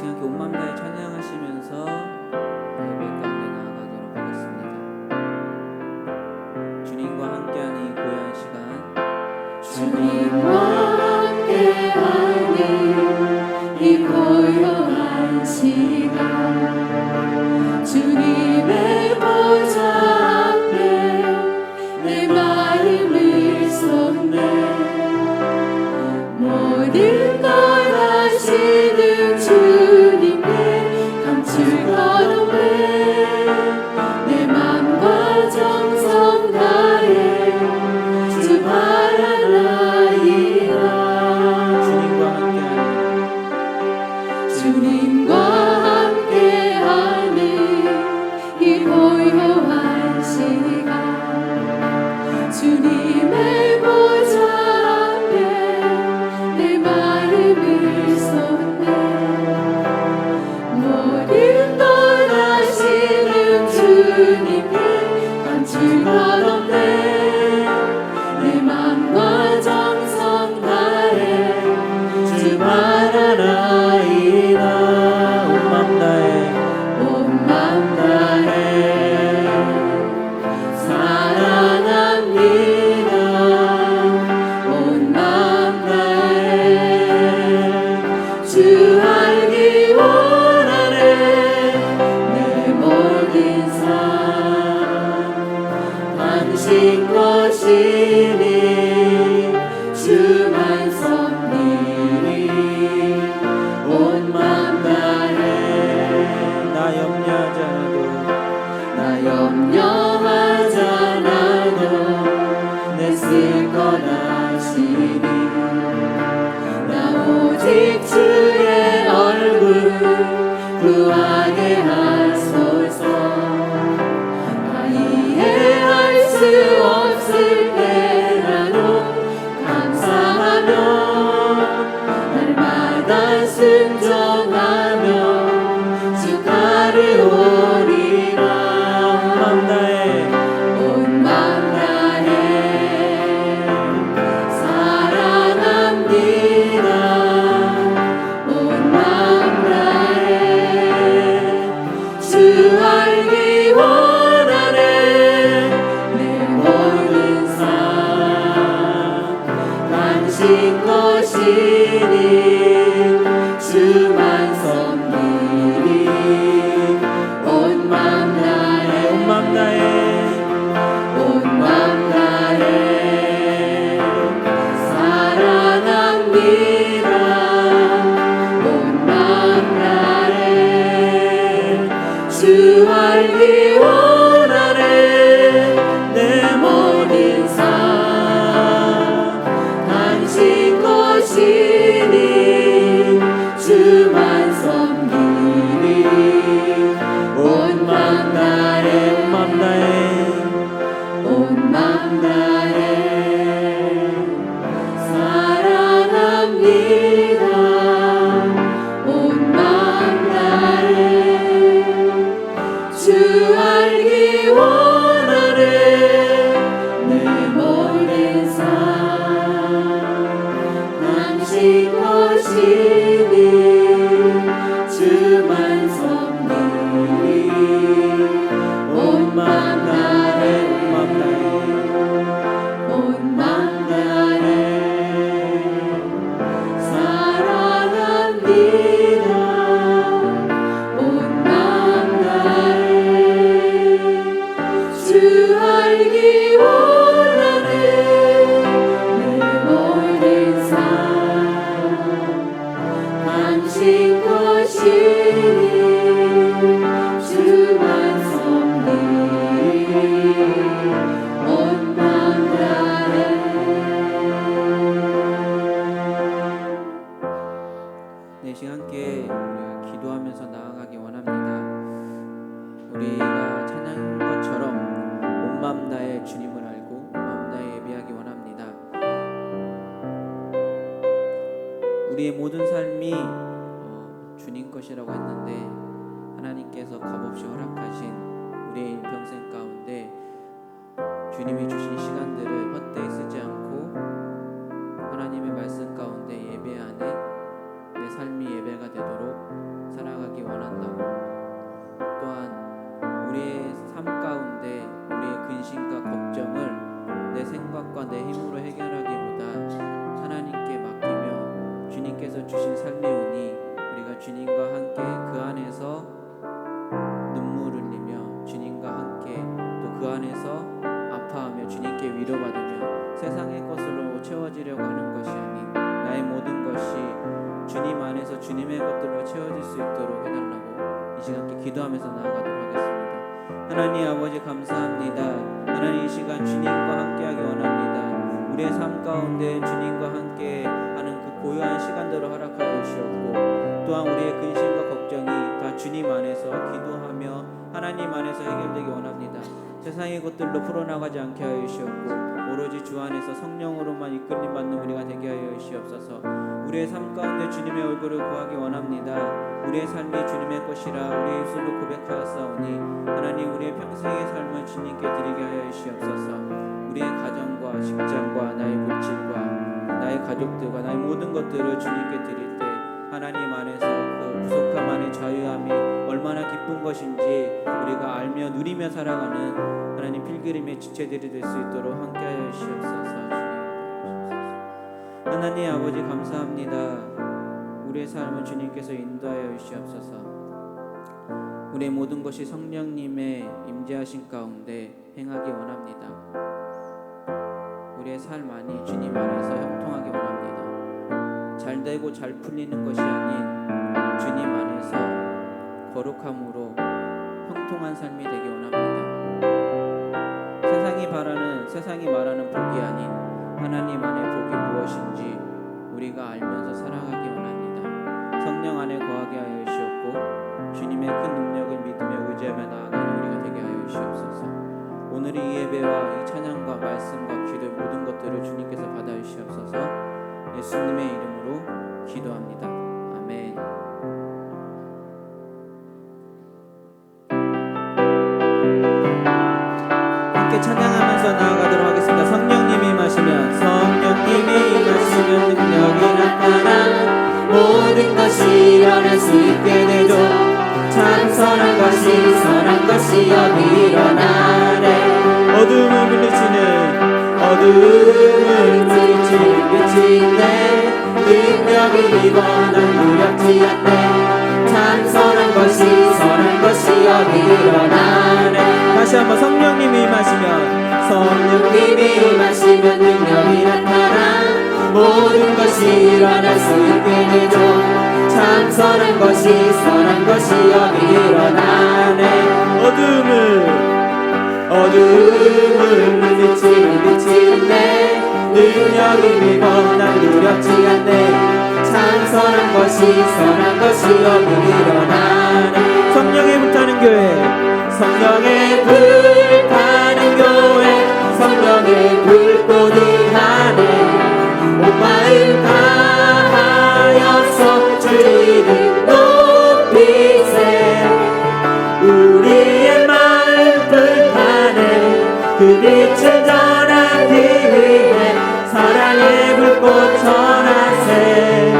시간께 온 마음 다해 찬양하시면서 그 알기와 I'll be one. on that. 우리의 모든 삶이 어, 주님 것이라고 했는데 하나님께서 값없이 허락하신 우리의 인평생 가운데 주님이 주신 시간들을 헛되이 쓰지 않고 채워지려고 하는 것이 아닌 나의 모든 것이 주님 안에서 주님의 것들로 채워질 수 있도록 해달라고 이 시간 함께 기도하면서 나아가도록 하겠습니다. 하나님 아버지 감사합니다. 하나님 이 시간 주님과 함께하기 원합니다. 우리의 삶 가운데 주님과 함께 하는 그 고요한 시간들을 허락하여 주시옵고 또한 우리의 근심과 걱정이 다 주님 안에서 기도하며 하나님 안에서 해결되기 원합니다. 세상의 것들로 풀어나가지 않게 하여 주시옵고 오로지 주 안에서 성령으로만 이끌림 받는 우리가 되게 하여 주시옵소서. 우리의 삶 가운데 주님의 얼굴을 구하기 원합니다. 우리의 삶이 주님의 것이라 우리의 입술로 고백하였사오니 하나님 우리의 평생의 삶을 주님께 드리게 하여 주시옵소서. 우리의 가정과 직장과 나의 물질과 나의 가족들과 나의 모든 것들을 주님께 드릴 때 하나님 안에서 그 부족함 안에 자유함이 얼마나 기쁜 것인지 우리가 알며 누리며 살아가는 하나님 필그림의 지체들이 될 수 있도록 함께하여 주시옵소서. 주님 하나님 아버지 감사합니다. 우리의 삶을 주님께서 인도하여 주시옵소서. 우리의 모든 것이 성령님의 임재하신 가운데 행하기 원합니다. 우리의 삶 안이 주님 안에서 형통하기 원합니다. 잘 되고 잘 풀리는 것이 아닌 주님 안에서 거룩함으로 형통한 삶이 되기 원합니다. 세상이 바라는 세상이 말하는 복이 아닌 하나님 안의 복이 무엇인지 우리가 알면서 살아가기 원합니다. 성령 안에 거하게 하여 주시옵고 주님의 큰 능력을 믿으며 의지하며 나아가는 우리가 되게 하여 주시옵소서. 오늘 이 예배와 이 찬양과 말씀과 기도 모든 것들을 주님께서 받아 주시옵소서. 예수님의 이름으로 기도합니다. 한 것이 여기 일어나네. 어둠을 물리치는 어둠을 물리치는 빛이 있네. 능력이 입어난 무력지 않네. 참 선한 것이 선한 것이 여기 일어나네. 다시 한번 성령님이 임하시면. 성령 성령님이 임하시면 능력이 나타나. 모든 것이 일어날 수 있게 되죠 참 선한 것이 선한 것이 여기 일어나네 어둠을 어둠을 물리치는 있네 능력이 입어난 두렵지 않네. 참 선한 것이 선한 것이 여기 일어나네. 성령에 불타는 교회 성령의 불 타는 교회 성령의 불꽃이 하네. 온 마음 다하여서 주를 그 빛을 전하기 위해 사랑의 불꽃 전하세.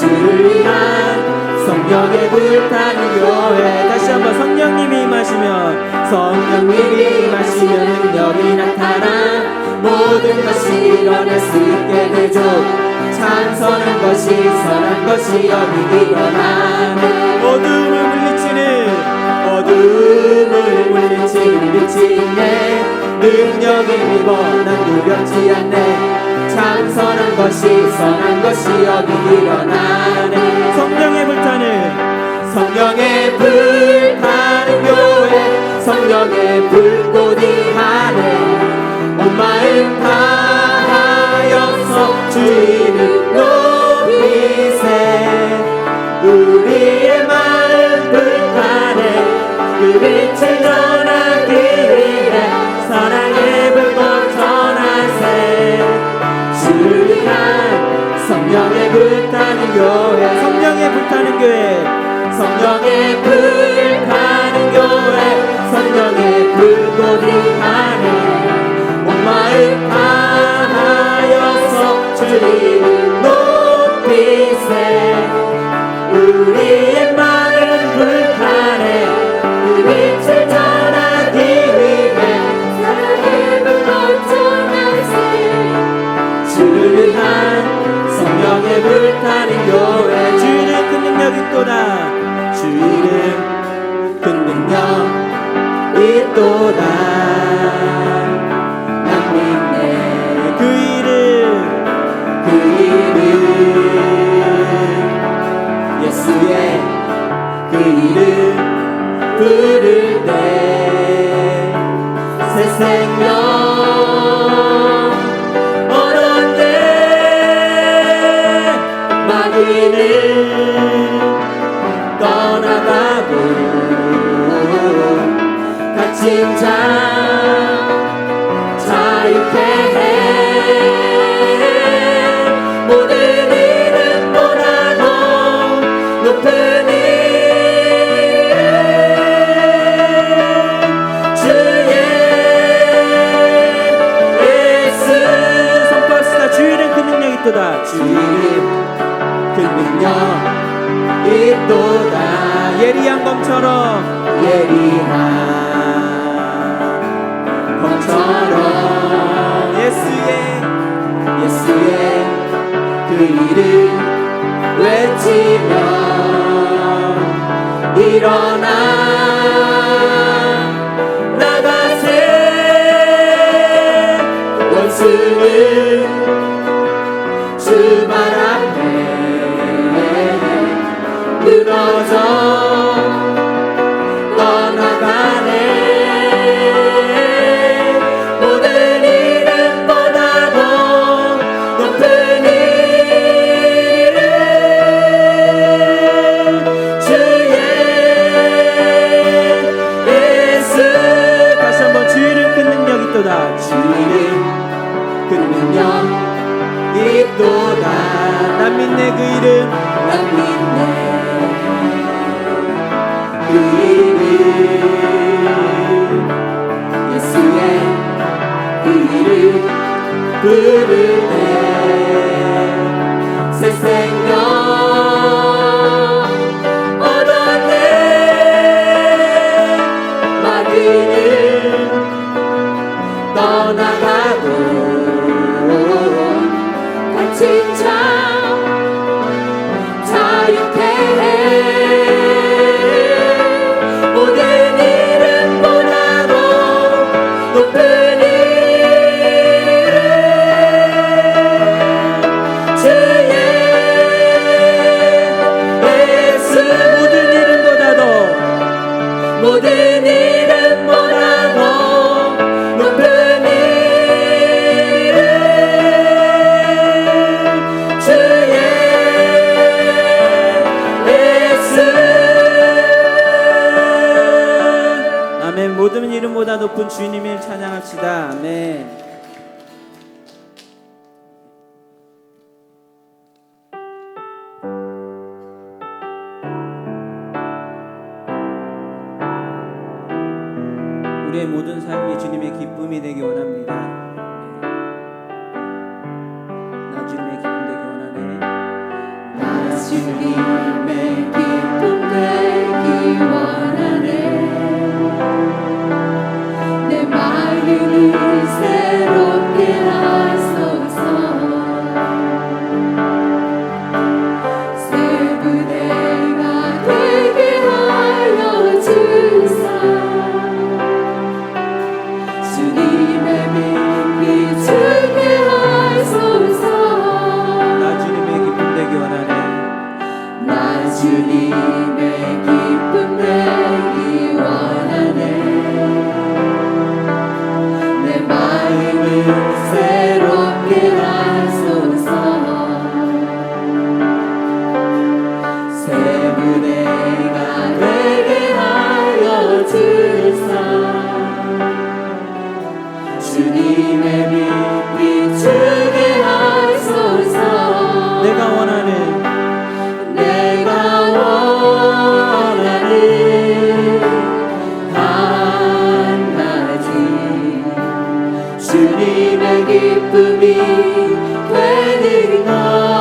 주를 위한 성령의 불타는 교회 다시 한번 성령님이 임하시면 성령님이 임하시면 능력이 나타나 모든 것이 일어날 수 있게 되죠. 참 선한 것이 선한 것이 여기 일어나네. 어둠을 물리치는 어둠을 물리치는 빛이 있네 능력이 입어 난 두렵지 않네. 참 선한 것이 선한 것이 여기 일어나네. 성령에 불타는 성령의 불타는 교회 성령의 불꽃이 하네 온 마음 다하여서 주님을 교회 성령의 불타는 교회 성령의 불꽃이 가네 온 마음 다하여서 주 이름 높이세. 우리의 마음 불타네 그 빛을 전하기 위해 사랑을 넘쳐나세. 주를 위한 성령의 불타는 교회 な主 passing time. 모든 이름보다 높은 주님을 찬양합시다. 아멘. 하나님의 기쁨이 되리라.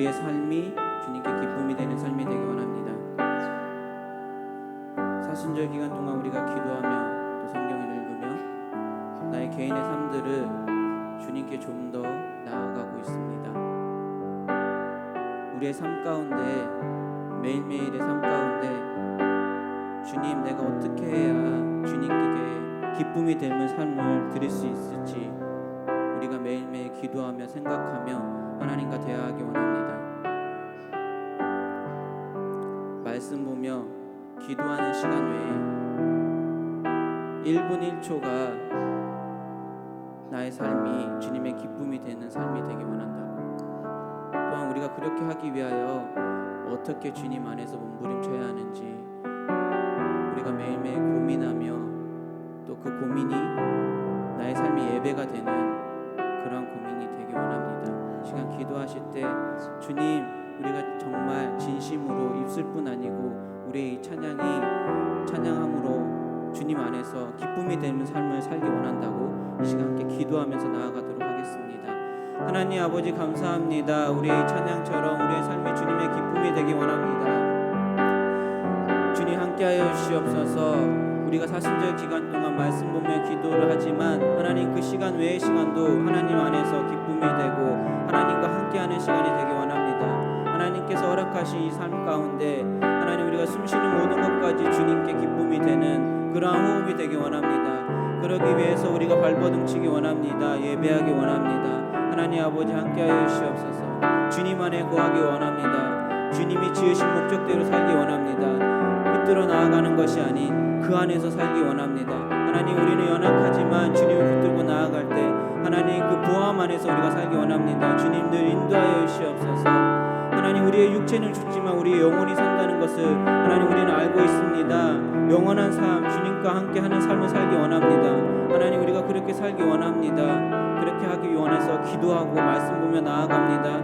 우리의 삶이 주님께 기쁨이 되는 삶이 되기 원합니다. 사순절 기간 동안 우리가 기도하며 또 성경을 읽으며 나의 개인의 삶들을 주님께 좀 더 나아가고 있습니다. 우리의 삶 가운데 매일매일의 삶 가운데 주님 내가 어떻게 해야 주님께 기쁨이 되는 삶을 드릴 수 있을지 우리가 매일매일 기도하며 생각하며 하나님과 대화하기 원합니다. 말씀 보며 기도하는 시간 외에 1분 1초가 나의 삶이 주님의 기쁨이 되는 삶이 되기 원한다고. 또한 우리가 그렇게 하기 위하여 어떻게 주님 안에서 몸부림쳐야 하는지 우리가 매일매일 고민하며 또 그 고민이 나의 삶이 예배가 되는 그러한 고민이 되기 원합니다. 시간 기도하실 때 주님 우리가 정말 진심으로 입술 뿐 아니고 우리의 이 찬양이 찬양함으로 주님 안에서 기쁨이 되는 삶을 살기 원한다고 이 시간 함께 기도하면서 나아가도록 하겠습니다. 하나님 아버지 감사합니다. 우리의 찬양처럼 우리의 삶이 주님의 기쁨이 되기 원합니다. 주님 함께하여 주시옵소서. 우리가 사순절 기간 동안 말씀 보며 기도를 하지만 하나님 그 시간 외의 시간도 하나님 안에서 기쁨이 되고 하나님과 함께하는 시간이 되기 원합니다. 하나님께서 허락하신 이 삶 가운데 하나님 우리가 숨쉬는 모든 것까지 주님께 기쁨이 되는 그러한 호흡이 되기 원합니다. 그러기 위해서 우리가 발버둥치기 원합니다. 예배하기 원합니다. 하나님 아버지 함께하여 주시옵소서. 주님 안에 거하기 원합니다. 주님이 지으신 목적대로 살기 원합니다. 붙들어 나아가는 것이 아닌 그 안에서 살기 원합니다. 하나님 우리는 연약하지만 주님을 붙들고 나아갈 때 하나님 그 보함 안에서 우리가 살기 원합니다. 주님들 인도하여 주시옵소서. 하나님 우리의 육체는 죽지만 우리의 영혼이 산다는 것을 하나님 우리는 알고 있습니다. 영원한 삶 주님과 함께 하는 삶을 살기 원합니다. 하나님 우리가 그렇게 살기 원합니다. 그렇게 하기 원해서 기도하고 말씀 보며 나아갑니다.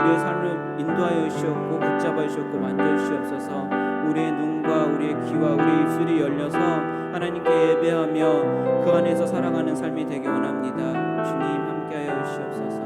우리의 삶을 인도하여 주시옵고 붙잡아 주시옵고 만져 주시옵소서. 우리의 눈 과 우리의 귀와 우리의 입술이 열려서 하나님께 예배하며 그 안에서 살아가는 삶이 되기 원합니다. 주님 함께하여 주시옵소서.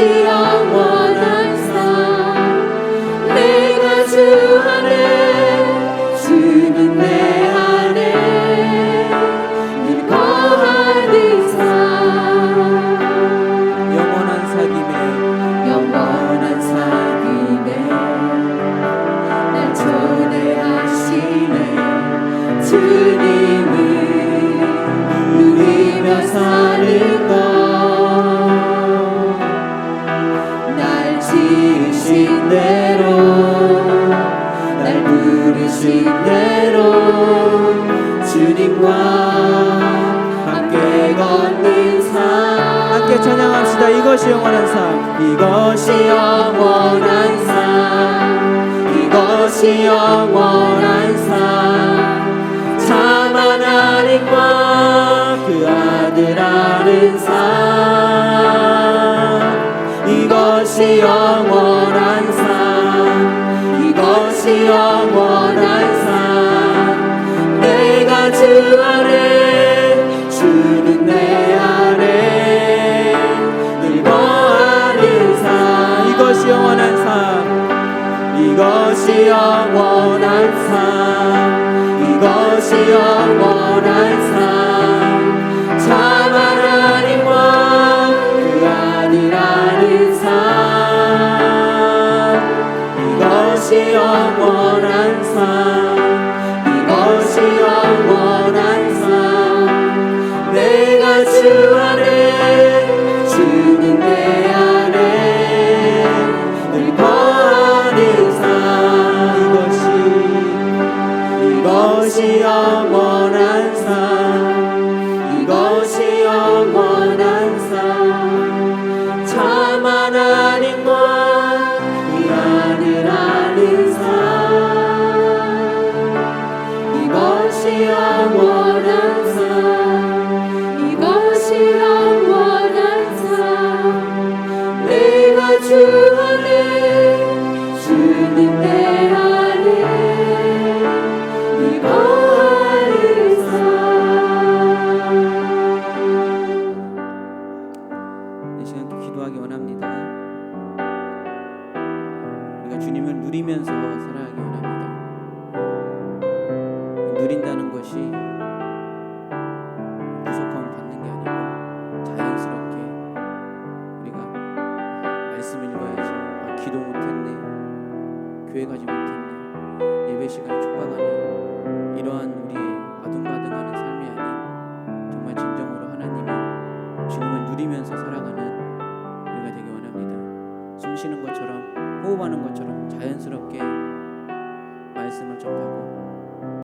이 찬양합시다. 이것이 영원한 삶. 이것이 영원한 삶. 이것이 영원한 삶. 참한 하나님과 그 아들 아는 삶. 이것이 영원한 삶. 이것이 영원한 삶. 이것이 영원한 삶. 이것이 영원한 삶 참 하나님과 그 아들아는 삶. 이것이 영원한 삶.